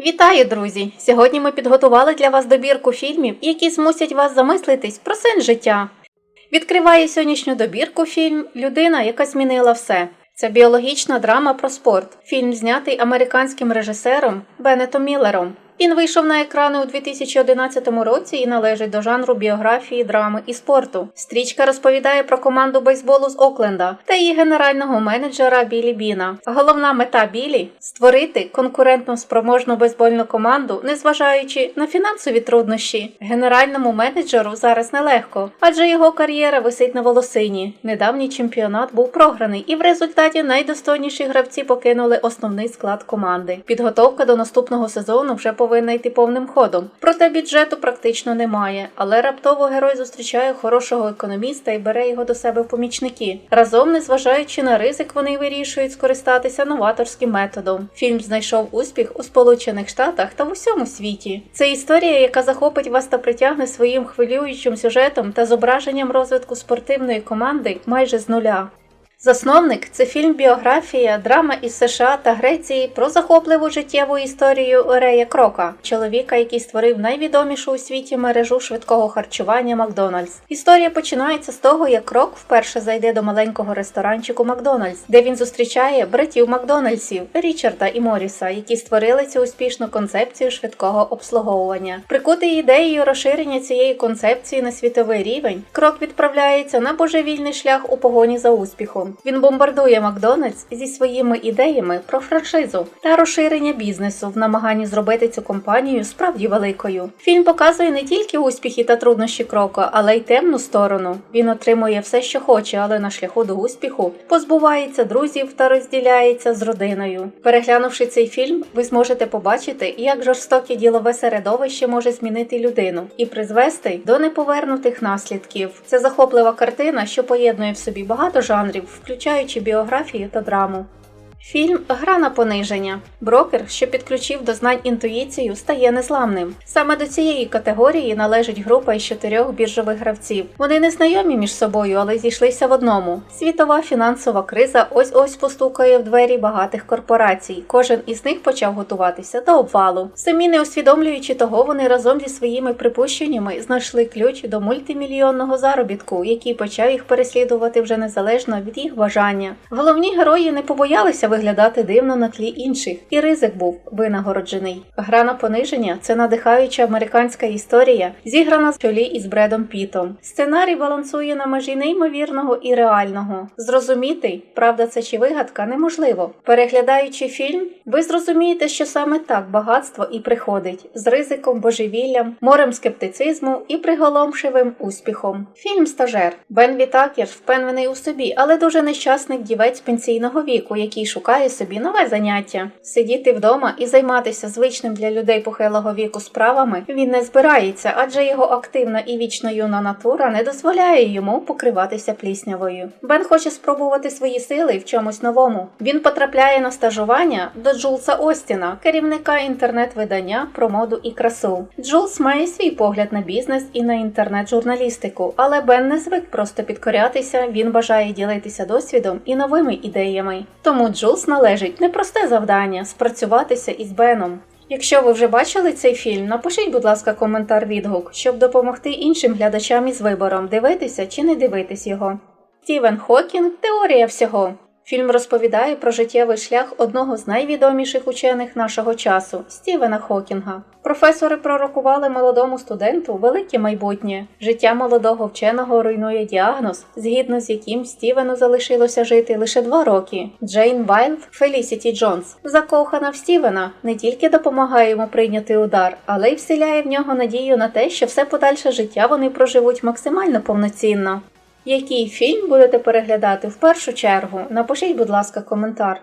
Вітаю, друзі! Сьогодні ми підготували для вас добірку фільмів, які змусять вас замислитись про сенс життя. Відкриває сьогоднішню добірку фільм Людина, яка змінила все. Це біологічна драма про спорт. Фільм знятий американським режисером Беннетом Міллером. Він вийшов на екрани у 2011 році і належить до жанру біографії, драми і спорту. Стрічка розповідає про команду бейсболу з Окленда та її генерального менеджера Білі Біна. Головна мета Білі створити конкурентну спроможну бейсбольну команду, незважаючи на фінансові труднощі. Генеральному менеджеру зараз нелегко, адже його кар'єра висить на волосині. Недавній чемпіонат був програний, і в результаті найдостойніші гравці покинули основний склад команди. Підготовка до наступного сезону вже повинна йти повним ходом. Проте бюджету практично немає. Але раптово герой зустрічає хорошого економіста і бере його до себе в помічники. Разом, незважаючи на ризик, вони вирішують скористатися новаторським методом. Фільм знайшов успіх у Сполучених Штатах та в усьому світі. Це історія, яка захопить вас та притягне своїм хвилюючим сюжетом та зображенням розвитку спортивної команди майже з нуля. Засновник це фільм біографія, драма із США та Греції про захопливу життєву історію Рея Крока, чоловіка, який створив найвідомішу у світі мережу швидкого харчування Макдональдс. Історія починається з того, як Крок вперше зайде до маленького ресторанчику Макдональдс, де він зустрічає братів Макдональдсів Річарда і Моріса, які створили цю успішну концепцію швидкого обслуговування. Прикутий ідеєю розширення цієї концепції на світовий рівень, крок відправляється на божевільний шлях у погоні за успіхом. Він бомбардує Макдональдс зі своїми ідеями про франшизу та розширення бізнесу в намаганні зробити цю компанію справді великою. Фільм показує не тільки успіхи та труднощі крока, але й темну сторону. Він отримує все, що хоче, але на шляху до успіху позбувається друзів та розділяється з родиною. Переглянувши цей фільм, ви зможете побачити, як жорстоке ділове середовище може змінити людину і призвести до неповернутих наслідків. Це захоплива картина, що поєднує в собі багато жанрів, включаючи біографію та драму. Фільм Гра на пониження. Брокер, що підключив до знань інтуїцію, стає незламним. Саме до цієї категорії належить група із чотирьох біржових гравців. Вони не знайомі між собою, але зійшлися в одному. Світова фінансова криза ось ось постукає в двері багатих корпорацій. Кожен із них почав готуватися до обвалу. Самі не усвідомлюючи того, вони разом зі своїми припущеннями знайшли ключ до мультимільйонного заробітку, який почав їх переслідувати вже незалежно від їх бажання. Головні герої не побоялися виглядати дивно на тлі інших, і ризик був винагороджений. Гра на пониження це надихаюча американська історія, зіграна в чолі із Бредом Пітом. Сценарій балансує на межі неймовірного і реального. Зрозуміти, правда це чи вигадка, неможливо. Переглядаючи фільм, ви зрозумієте, що саме так багатство і приходить з ризиком, божевіллям, морем скептицизму і приголомшивим успіхом. Фільм Стажер Бен Вітакер впевнений у собі, але дуже нещасний дівець пенсійного віку, який шукає собі нове заняття. Сидіти вдома і займатися звичним для людей похилого віку справами він не збирається, адже його активна і вічно юна натура не дозволяє йому покриватися пліснявою. Бен хоче спробувати свої сили в чомусь новому. Він потрапляє на стажування до Джулса Остіна, керівника інтернет-видання про моду і красу. Джулс має свій погляд на бізнес і на інтернет-журналістику, але Бен не звик просто підкорятися, він бажає ділитися досвідом і новими ідеями. Тому Джулс належить непросте завдання спрацюватися із Беном. Якщо ви вже бачили цей фільм, напишіть, будь ласка, коментар відгук, щоб допомогти іншим глядачам із вибором, дивитися чи не дивитись його. Стівен Хокінг Теорія всього. Фільм розповідає про життєвий шлях одного з найвідоміших учених нашого часу Стівена Хокінга. Професори пророкували молодому студенту велике майбутнє. Життя молодого вченого руйнує діагноз, згідно з яким Стівену залишилося жити лише два роки. Джейн Вайлд Фелісіті Джонс, закохана в Стівена, не тільки допомагає йому прийняти удар, але й вселяє в нього надію на те, що все подальше життя вони проживуть максимально повноцінно. Який фільм будете переглядати в першу чергу? Напишіть, будь ласка, коментар.